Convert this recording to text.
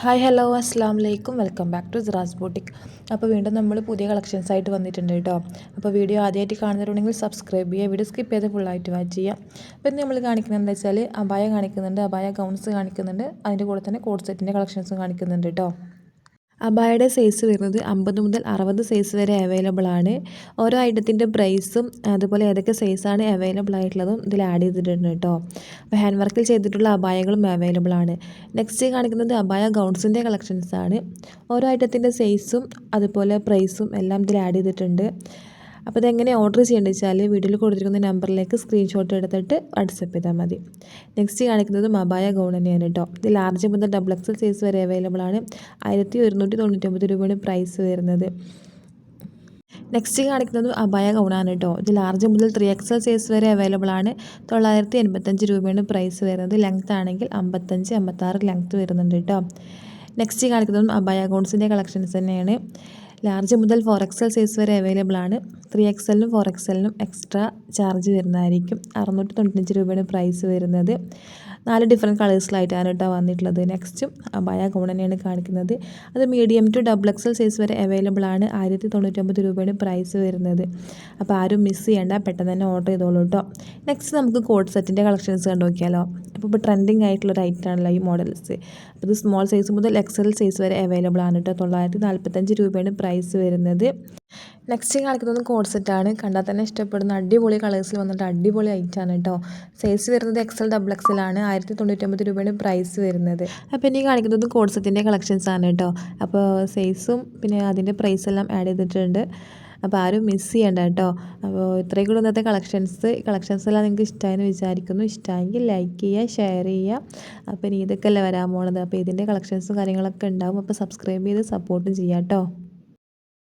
Hi hello അസ്സാം വലൈക്കും welcome back to Siras boutique അപ്പോൾ വീണ്ടും നമ്മൾ പുതിയ കളക്ഷൻസ് ആയിട്ട് വന്നിട്ടുണ്ട് കേട്ടോ അപ്പോൾ വീഡിയോ ആദ്യമായിട്ട് കാണുന്നവരുണ്ടെങ്കിൽ സബ്സ്ക്രൈബ് ചെയ്യുക. വീഡിയോ സ്കിപ്പ് ചെയ്ത് ഫുള്ളായിട്ട് വാച്ച് ചെയ്യാം അപ്പോൾ ഇന്ന് നമ്മൾ കാണിക്കുന്നത് എന്താ വെച്ചാൽ അബായ കാണിക്കുന്നുണ്ട് അബായ ഗൗൺസ് കാണിക്കുന്നുണ്ട്. അതിന്റെ കൂടെ തന്നെ കോഡ് സെറ്റിന്റെ കളക്ഷൻസും കാണിക്കുന്നുണ്ട് കേട്ടോ അബായയുടെ സൈസ് വരുന്നത് അമ്പത് മുതൽ അറുപത് സൈസ് വരെ അവൈലബിൾ ആണ്. ഓരോ ഐറ്റത്തിന്റെ പ്രൈസും അതുപോലെ ഏതൊക്കെ സൈസാണ് അവൈലബിൾ ആയിട്ടുള്ളതും ഇതിൽ ആഡ് ചെയ്തിട്ടുണ്ട് കേട്ടോ. അപ്പോൾ ഹാൻഡ് വർക്കിൽ ചെയ്തിട്ടുള്ള അബായകളും അവൈലബിൾ ആണ്. നെക്സ്റ്റ് കാണിക്കുന്നത് അബായ ഗൗൺസിന്റെ കളക്ഷൻസ് ആണ്. ഓരോ ഐറ്റത്തിന്റെ സൈസും അതുപോലെ പ്രൈസും എല്ലാം ഇതിൽ ആഡ് ചെയ്തിട്ടുണ്ട്. അപ്പോൾ ഇതെങ്ങനെ ഓർഡർ ചെയ്യേണ്ടത് വെച്ചാൽ വീഡിയോയിൽ കൊടുത്തിരിക്കുന്ന നമ്പറിലേക്ക് സ്ക്രീൻഷോട്ട് എടുത്തിട്ട് വാട്സപ്പ് ചെയ്താൽ മതി. നെക്സ്റ്റ് കാണിക്കുന്നത് മബായ ഗൗൺ തന്നെയാണ് കേട്ടോ ഇത് ലാർജ് മുതൽ ഡബിൾ എക്സൽ സൈസ് വരെ അവൈലബിൾ ആണ്. ആയിരത്തി ഒരുന്നൂറ്റി തൊണ്ണൂറ്റൊമ്പത് രൂപയാണ് പ്രൈസ് വരുന്നത്. നെക്സ്റ്റ് കാണിക്കുന്നത് അബായ ഗൗണാണ് കേട്ടോ ഇത് ലാർജ് മുതൽ ത്രീ എക്സൽ സൈസ് വരെ അവൈലബിൾ ആണ്. തൊള്ളായിരത്തി എൺപത്തഞ്ച് രൂപയാണ് പ്രൈസ് വരുന്നത്. ലെങ്ത് ആണെങ്കിൽ അമ്പത്തഞ്ച് അമ്പത്താറ് ലെങ്ത് വരുന്നുണ്ട് കേട്ടോ നെക്സ്റ്റ് കാണിക്കുന്നതും അബായ ഗൗൺസിന്റെ കളക്ഷൻസ് തന്നെയാണ്. ലാർജ് മുതൽ ഫോർ എക്സൽ സൈസ് വരെ അവൈലബിൾ ആണ്. ത്രീ എക്സലിനും ഫോർ എക്സലിനും എക്സ്ട്രാ ചാർജ് വരുന്നതായിരിക്കും. അറുന്നൂറ്റി തൊണ്ണൂറ്റഞ്ച് രൂപയാണ് പ്രൈസ് വരുന്നത്. നാല് ഡിഫറെന്റ് കളേഴ്സിലായിട്ടാണ് കേട്ടോ വന്നിട്ടുള്ളത്. നെക്സ്റ്റും അബായ തന്നെയാണ് കാണിക്കുന്നത്. അത് medium to double XL size വരെ അവൈലബിൾ ആണ്. ആയിരത്തി തൊണ്ണൂറ്റൊമ്പത് രൂപയാണ് പ്രൈസ് വരുന്നത്. അപ്പോൾ ആരും മിസ് ചെയ്യേണ്ട പെട്ടെന്ന് തന്നെ ഓർഡർ ചെയ്തോളൂ കേട്ടോ നെക്സ്റ്റ് നമുക്ക് കോട്ട് സെറ്റിന്റെ കളക്ഷൻസ് കണ്ടു നോക്കിയാലോ അപ്പോൾ ഇപ്പോൾ ട്രെൻഡിങ് ആയിട്ടുള്ള ഒരു ഐറ്റം ആണല്ലോ ഈ മോഡൽസ് അപ്പോൾ ഇത് സ്മോൾ സൈസ് മുതൽ എക്സൽ സൈസ് വരെ അവൈലബിൾ ആണ് കേട്ടോ തൊള്ളായിരത്തി നാൽപ്പത്തഞ്ച് രൂപയാണ് പ്രൈസ് വരുന്നത്. നെക്സ്റ്റ് കാണിക്കുന്നത് കോഡ് സെറ്റാണ് കണ്ടാൽ തന്നെ ഇഷ്ടപ്പെടുന്ന അടിപൊളി കളേഴ്സിൽ വന്നിട്ട് അടിപൊളി ഐറ്റാണ് കേട്ടോ സൈസ് വരുന്നത് എക്സൽ ഡബിൾ എക്സൽ ആയിരത്തി തൊണ്ണൂറ്റൊമ്പത് രൂപയാണ് പ്രൈസ് വരുന്നത്. അപ്പോൾ ഇനി കാണിക്കുന്നത് കോഡ് സെറ്റിന്റെ കളക്ഷൻസ് ആണ് കേട്ടോ അപ്പോൾ സൈസും പിന്നെ അതിന്റെ പ്രൈസ് എല്ലാം ആഡ് ചെയ്തിട്ടുണ്ട്. അപ്പോൾ ആരും മിസ് ചെയ്യണ്ട കേട്ടോ അപ്പോൾ ഇത്രയും കൂടെ ഇന്നത്തെ കളക്ഷൻസ് കളക്ഷൻസ് എല്ലാം നിങ്ങൾക്ക് ഇഷ്ടമായെന്ന് വിചാരിക്കുന്നു. ഇഷ്ടമായെങ്കിൽ ലൈക്ക് ചെയ്യുക ഷെയർ ചെയ്യുക. അപ്പോൾ ഇനി ഇതൊക്കെ അല്ലേ വരാൻ പോണത്? അപ്പോൾ ഇതിന്റെ കളക്ഷൻസും കാര്യങ്ങളൊക്കെ ഉണ്ടാവും. അപ്പോൾ സബ്സ്ക്രൈബ് ചെയ്ത് സപ്പോർട്ടും ചെയ്യാം കേട്ടോ